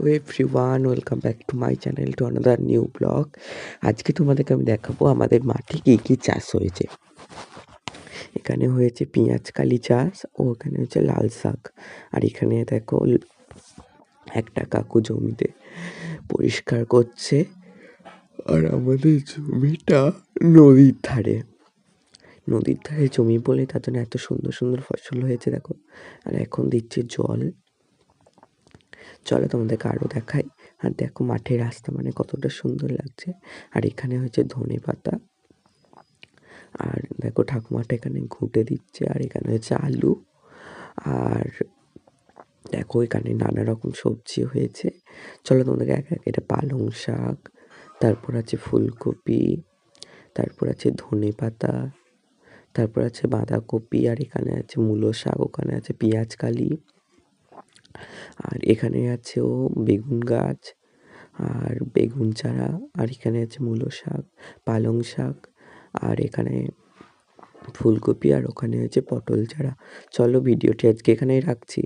Hello everyone welcome back to my channel to another new vlog আজকে তোমাদেরকে আমি দেখাবো আমাদের মাঠে কী কী চাষ হয়েছে। এখানে হয়েছে পেঁয়াজ, কালি চাষ ও এখানে হচ্ছে লাল শাক। আর এখানে দেখো একটা কাকু জমিতে পরিষ্কার করছে। আর আমাদের জমিটা নদীর ধারে। নদীর ধারে জমি বলে তার জন্য এত সুন্দর সুন্দর ফসল হয়েছে দেখো। আর এখন দিচ্ছে জল। চলো তোমাদেরকে আরও দেখাই। আর দেখো মাঠের রাস্তা মানে কতটা সুন্দর লাগছে। আর এখানে হচ্ছে ধনে পাতা। আর দেখো ঠাকুমাটা এখানে ঘুঁটে দিচ্ছে। আর এখানে হচ্ছে আলু। আর দেখো এখানে নানা রকম সবজি হয়েছে। চলো তোমাদেরকে এক এক, এটা পালং শাক, তারপর আছে ফুলকপি, তারপর আছে ধনে পাতা, তারপর আছে বাঁধাকপি, আর এখানে আছে মূলো শাক, ওখানে আছে পেঁয়াজ কালি। আর এখানে আছে ও বেগুন গাছ, আর বেগুন চারা, আর এখানে আছে মূলো শাক, পালং শাক, আর এখানে ফুলকপি, আর ওখানে হচ্ছে পটল চারা। চলো ভিডিওটি আজকে এখানেই রাখছি।